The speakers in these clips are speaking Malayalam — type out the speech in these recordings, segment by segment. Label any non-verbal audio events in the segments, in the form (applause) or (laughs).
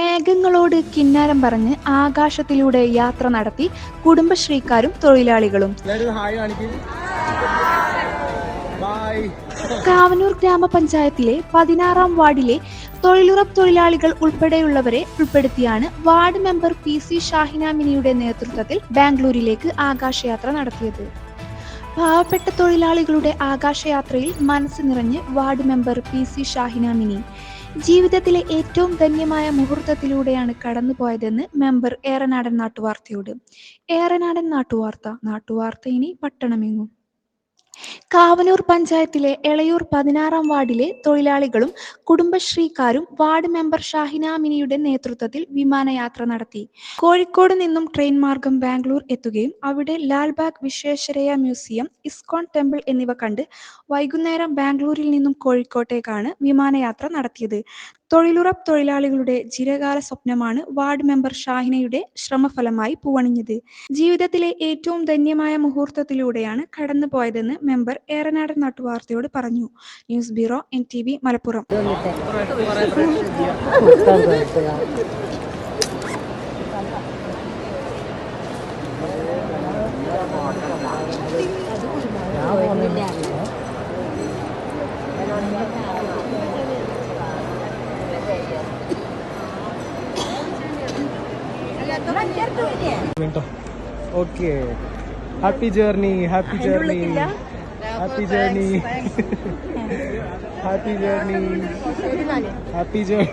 മേഘങ്ങളോട് കിന്നാരം പറഞ്ഞ് ആകാശത്തിലൂടെ യാത്ര നടത്തി കുടുംബശ്രീക്കാരും തൊഴിലാളികളും. കാവനൂർ ഗ്രാമപഞ്ചായത്തിലെ പതിനാറാം വാർഡിലെ തൊഴിലുറപ്പ് തൊഴിലാളികൾ ഉൾപ്പെടെയുള്ളവരെ ഉൾപ്പെടുത്തിയാണ് വാർഡ് മെമ്പർ പി സി ഷാഹിനാമിനിയുടെ നേതൃത്വത്തിൽ ബാംഗ്ലൂരിലേക്ക് ആകാശയാത്ര നടത്തിയത്. പാവപ്പെട്ട തൊഴിലാളികളുടെ ആകാശയാത്രയിൽ മനസ്സ് നിറഞ്ഞ് ward member P C Shahina Mini ജീവിതത്തിലെ ഏറ്റവും ധന്യമായ മുഹൂർത്തത്തിലൂടെയാണ് കടന്നുപോയതെന്ന് മെമ്പർ ഏറനാടൻ നാട്ടുവാർത്തയോട്. ഏറനാടൻ നാട്ടുവാർത്ത. നാട്ടുവാർത്ത ഇനി പട്ടണമെങ്ങും. കാവനൂർ പഞ്ചായത്തിലെ എളയൂർ പതിനാറാം വാർഡിലെ തൊഴിലാളികളും കുടുംബശ്രീക്കാരും വാർഡ് മെമ്പർ ഷാഹിന മിനിയുടെ നേതൃത്വത്തിൽ വിമാനയാത്ര നടത്തി. കോഴിക്കോട് നിന്നും ട്രെയിൻ മാർഗം ബാംഗ്ലൂർ എത്തുകയും അവിടെ Lalbagh Visvesvaraya museum ISKCON temple എന്നിവ കണ്ട് വൈകുന്നേരം ബാംഗ്ലൂരിൽ നിന്നും കോഴിക്കോട്ടേക്കാണ് വിമാനയാത്ര നടത്തിയത്. തൊഴിലുറപ്പ് തൊഴിലാളികളുടെ ചിരകാല സ്വപ്നമാണ് വാർഡ് മെമ്പർ ഷാഹിനയുടെ ശ്രമഫലമായി പൂവണിഞ്ഞത്. ജീവിതത്തിലെ ഏറ്റവും ധന്യമായ മുഹൂർത്തത്തിലൂടെയാണ് കടന്നുപോയതെന്ന് മെമ്പർ ഏറനാടൻ നാട്ടുവാർത്തയോട് പറഞ്ഞു. News bureau N T V Malappuram okay. (laughs) Happy journey happy journey. (laughs) Happy journey. Happy journey. Happy journey.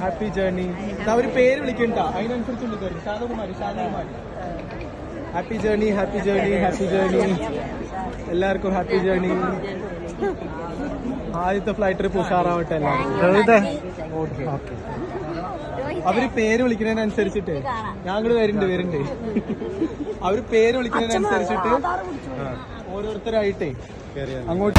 Happy journey. അവർ പേര് വിളിക്കണ്ട. അതിനനുസരിച്ച് വിളിക്കും Shanthakumari Shanthakumari happy journey happy journey happy journey. എല്ലാവർക്കും ഹാപ്പി ജേർണി. ആദ്യത്തെ ഫ്ലൈറ്റ് ട്രിപ്പ് ഉഷാറാവട്ടെ എല്ലാവർക്കും. ഓക്കെ ഓക്കെ അവർ പേര് വിളിക്കുന്നതിനനുസരിച്ചിട്ട് ഞാൻ അങ്ങോട്ട് വരുന്നുണ്ട് വരുന്നുണ്ട് അവർ പേര് വിളിക്കുന്നതിനനുസരിച്ചിട്ട് ഓരോരുത്തരായിട്ടേ അങ്ങോട്ട്